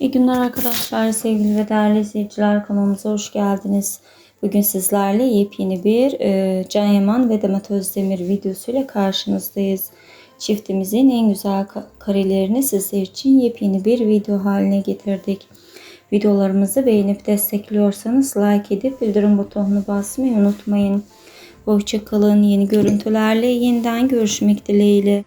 İyi günler arkadaşlar, sevgili ve değerli izleyiciler kanalımıza hoş geldiniz. Bugün sizlerle yepyeni bir e, Can Yaman ve Demet Özdemir videosuyla karşınızdayız. Çiftimizin en güzel karelerini sizler için yepyeni bir video haline getirdik. Videolarımızı beğenip destekliyorsanız like edip bildirim butonunu basmayı unutmayın. Hoşçakalın. Yeni görüntülerle yeniden görüşmek dileğiyle.